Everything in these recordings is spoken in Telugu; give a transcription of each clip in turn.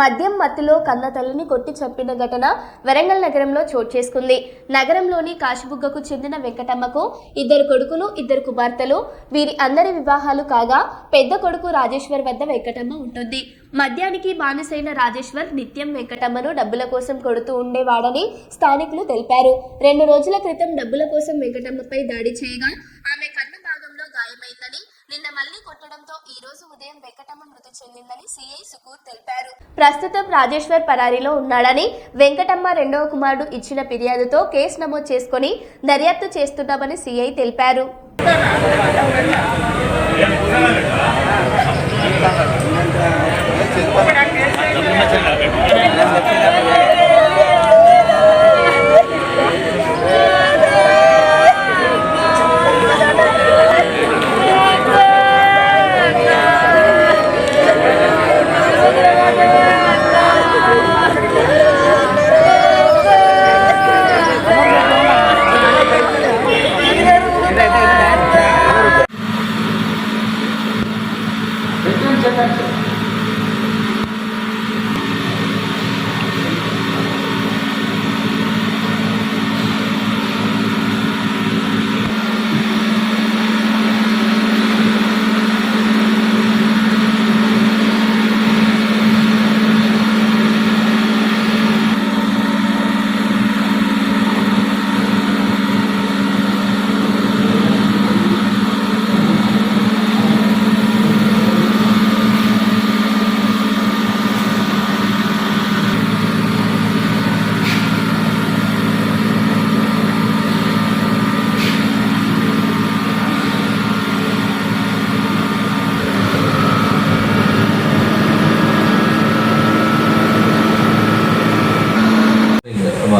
మద్యం మత్తులో కన్న తల్లిని కొట్టి చంపిన ఘటన వరంగల్ నగరంలో చోటు చేసుకుంది. నగరంలోని కాశిబుగ్గకు చెందిన వెంకటమ్మకు ఇద్దరు కొడుకులు ఇద్దరు కుమార్తెలు వీరి అందరి వివాహాలు కాగా పెద్ద కొడుకు రాజేశ్వర్ వద్ద వెంకటమ్మ ఉంటుంది. మద్యానికి బానిసైన రాజేశ్వర్ నిత్యం వెంకటమ్మను డబ్బుల కోసం కొడుతూ ఉండేవాడని స్థానికులు తెలిపారు. రెండు రోజుల క్రితం డబ్బుల కోసం వెంకటమ్మపై దాడి చేయగా ఆమె నిన్న మళ్ళీ కొట్టడంతో ఈ రోజు ఉదయం వెంకటమ్మ మృతి చెందిందని సిఐ సుకూర్ తెలిపారు. ప్రస్తుతం రాజేశ్వర్ పరారీలో ఉన్నాడని వెంకటమ్మ రెండవ కుమారుడు ఇచ్చిన ఫిర్యాదుతో కేసు నమోదు చేసుకుని దర్యాప్తు చేస్తున్నామని సిఐ తెలిపారు. Thank you.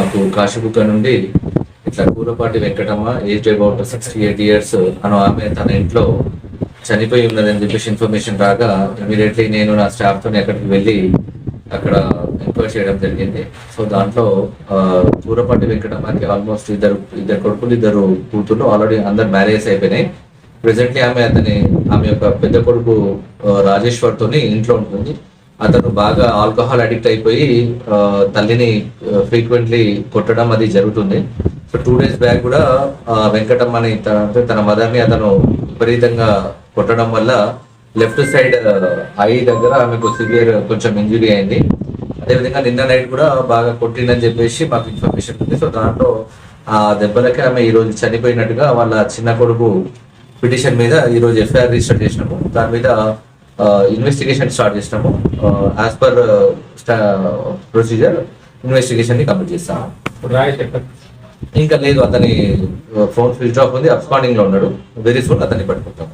మాకు కాశీబుక్క నుండి ఇట్లా Kurapati Venkatamma age about sixty eight years అను ఆమె తన ఇంట్లో చనిపోయి ఉన్నదని చెప్పేసి ఇన్ఫర్మేషన్ రాగా ఇమీడియట్లీ నేను నా స్టాఫ్తో అక్కడికి వెళ్ళి అక్కడ ఎంక్వైరీ చేయడం జరిగింది. సో దాంట్లో కూరపాటి వెంకటమ్మకి ఆల్మోస్ట్ ఇద్దరు ఇద్దరు కొడుకులు ఇద్దరు కూతుర్లు ఆల్రెడీ అందరు మ్యారేజ్ అయిపోయినాయి. ప్రెసెంట్లీ ఆమె అతని ఆమె యొక్క పెద్ద కొడుకు రాజేశ్వర్తోని ఇంట్లో ఉంటుంది. అతను బాగా ఆల్కహాల్ అడిక్ట్ అయిపోయి తల్లిని ఫ్రీక్వెంట్లీ కొట్టడం అది జరుగుతుంది. సో టూ డేస్ బ్యాక్ కూడా వెంకటమ్మ వెంకటమ్మని తన అంటే తన మదర్ అతను విపరీతంగా కొట్టడం వల్ల లెఫ్ట్ సైడ్ ఐ దగ్గర ఆమెకు సివియర్ కొంచెం ఇంజురీ అయింది. అదేవిధంగా నిన్న నైట్ కూడా బాగా కొట్టిందని చెప్పేసి మాకు ఇన్ఫర్మేషన్ ఉంది. సో దాంట్లో ఆ దెబ్బలకి ఆమె ఈరోజు చనిపోయినట్టుగా వాళ్ళ చిన్న కొడుకు పిటిషన్ మీద ఈ రోజు ఎఫ్ఐఆర్ రిజిస్టర్ చేసినాము. దాని మీద ఇన్వెస్టిగేషన్ స్టార్ట్ చేసినాము యాజ్ పర్ ప్రొసీజర్ ఇన్వెస్టిగేషన్ని కంప్లీట్ చేస్తాము. ఇంకా లేదు అతని ఫోన్ స్విచ్ ఆఫ్ ఉంది అబ్స్పాండింగ్లో ఉన్నాడు. వెరీ సూన్ అతన్ని పట్టుకుంటాము.